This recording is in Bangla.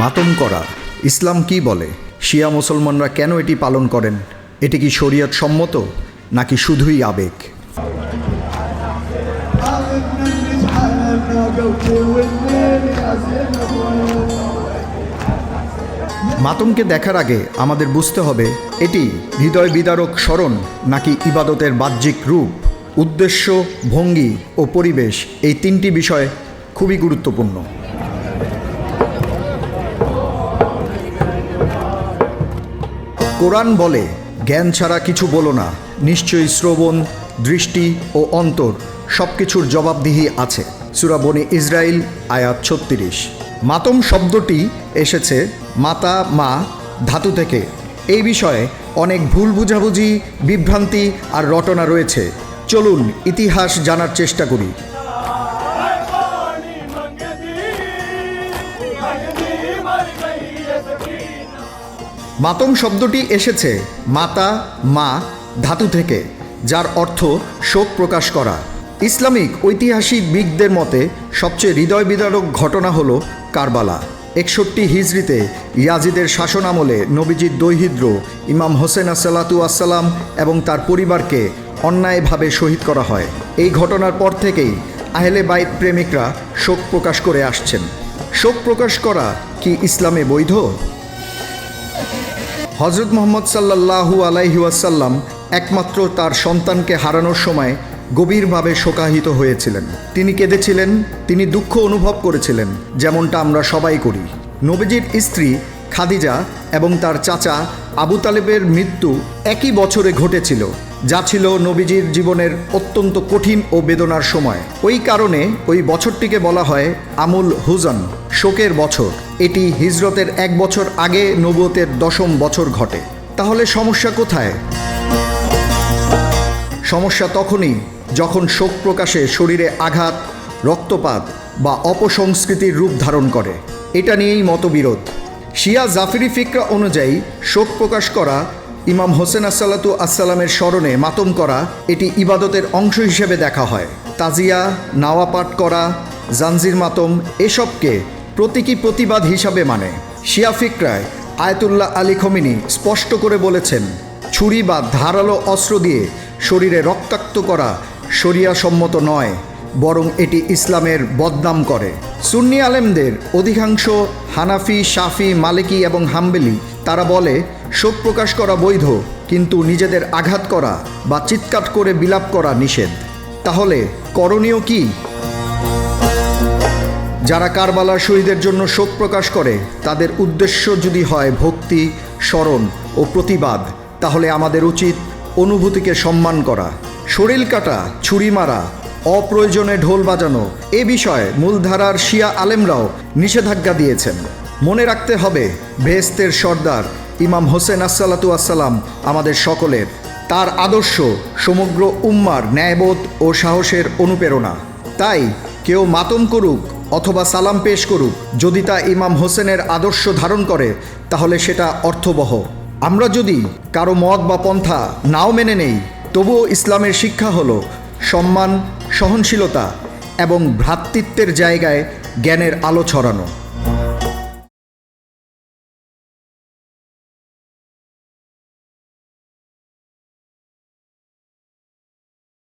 মাতম করা। ইসলাম কি বলে? শিয়া মুসলমানরা কেন এটি পালন করেন? এটি কি শরীয়ত সম্মত, নাকি শুধুই আবেগ? মাতমকে দেখার আগে আমাদের বুঝতে হবে, এটি হৃদয় বিদারক স্মরণ, নাকি ইবাদতের বাহ্যিক রূপ? উদ্দেশ্য, ভঙ্গি ও পরিবেশ এই তিনটি বিষয় খুবই গুরুত্বপূর্ণ। কোরআন বলে, জ্ঞান ছাড়া কিছু বলো না, নিশ্চয়ই শ্রবণ, দৃষ্টি ও অন্তর সব কিছুর জবাবদিহি আছে। সুরাবনি ইসরায়েল আয়াত ছত্রিশ। মাতম শব্দটি এসেছে মাতা, মা, ধাতু থেকে। এই বিষয়ে অনেক ভুল বুঝাবুঝি, বিভ্রান্তি আর রটনা রয়েছে। চলুন ইতিহাস জানার চেষ্টা করি। মাতম শব্দটি এসেছে মাতা, মা, ধাতু থেকে, যার অর্থ শোক প্রকাশ করা। ইসলামিক ঐতিহাসিকবিদদের মতে সবচেয়ে হৃদয় বিদারক ঘটনা হল কারবালা। একষট্টি হিজড়িতে ইয়াজিদের শাসনামলে নবীজির দৈহিদ্র ইমাম হোসেন আসাল্লাতু আসসালাম এবং তার পরিবারকে অন্যায়ভাবে শহীদ করা হয়। এই ঘটনার পর থেকেই আহলে বাইত প্রেমিকরা শোক প্রকাশ করে আসছেন। শোক প্রকাশ করা কি ইসলামে বৈধ? হজরত মোহাম্মদ সাল্লাল্লাহু আলাইহি ওয়াসাল্লাম একমাত্র তার সন্তানকে হারানোর সময় গভীরভাবে শোকাহিত হয়েছিলেন। তিনি কেঁদেছিলেন, তিনি দুঃখ অনুভব করেছিলেন, যেমনটা আমরা সবাই করি। নবীজির স্ত্রী খাদিজা এবং তার চাচা আবু তালেবের মৃত্যু একই বছরে ঘটেছিল, যা ছিল নবীজির জীবনের অত্যন্ত কঠিন ও বেদনার সময়। ওই কারণে ওই বছরটিকে বলা হয় আমুল হুজন, শোকের বছর। এটি হিজরতের এক বছর আগে নবুয়তের দশম বছর ঘটে। তাহলে সমস্যা কোথায়? সমস্যা তখনই যখন শোক প্রকাশে শরীরে আঘাত, রক্তপাত বা অপসংস্কৃতির রূপ ধারণ করে। এটা নিয়েই মতবিরোধ। শিয়া জাফিরি ফিকরা অনুযায়ী শোক প্রকাশ করা, ইমাম হোসেন আসাল্লাতু আসসালামের স্মরণে মাতম করা, এটি ইবাদতের অংশ হিসেবে দেখা হয়। তাজিয়া নাওয়া পাঠ করা, জানজির মাতম, এসবকে প্রতীকী প্রতিবাদ হিসাবে মানে। শিয়া ফিকরায় আয়তুল্লাহ আলী খমিনি স্পষ্ট করে বলেছেন, ছুরি বা ধারালো অস্ত্র দিয়ে শরীরে রক্তাক্ত করা শরিয়া সম্মত নয়, বরং এটি ইসলামের বদনাম করে। সুন্নি আলেমদের অধিকাংশ হানাফি, শাফি, মালিকি এবং হাম্বেলি তারা বলে, শোক প্রকাশ করা বৈধ, কিন্তু নিজেদের আঘাত করা বা চিৎকার করে বিলাপ করা নিষেধ। তাহলে করণীয় কি? যারা কারবালার শহীদের জন্য শোক প্রকাশ করে, তাদের উদ্দেশ্য যদি হয় ভক্তি, স্মরণ ও প্রতিবাদ, তাহলে আমাদের উচিত অনুভূতিকে সম্মান করা। শরীর কাটা, ছুরি মারা, অপ্রয়োজনে ঢোল বাজানো, এ বিষয়ে মূলধারার শিয়া আলেমরাও নিষেধাজ্ঞা দিয়েছেন। মনে রাখতে হবে, ভেস্তের সর্দার ইমাম হোসেন আসসালাতু আসসালাম আমাদের সকলের। তার আদর্শ সমগ্র উম্মার ন্যায়বোধ ও সাহসের অনুপ্রেরণা। তাই কেউ মাতম করুক অথবা সালাম পেশ করুক। যদি তা ইমাম হোসেনের আদর্শ ধারণ করে, তাহলে সেটা অর্থবহ। আমরা যদি কারও মত বা পন্থা নাও মেনে নেই, তবুও ইসলামের শিক্ষা হল সম্মান, সহনশীলতা এবং ভ্রাতৃত্বের জায়গায় জ্ঞানের আলো ছড়ানো।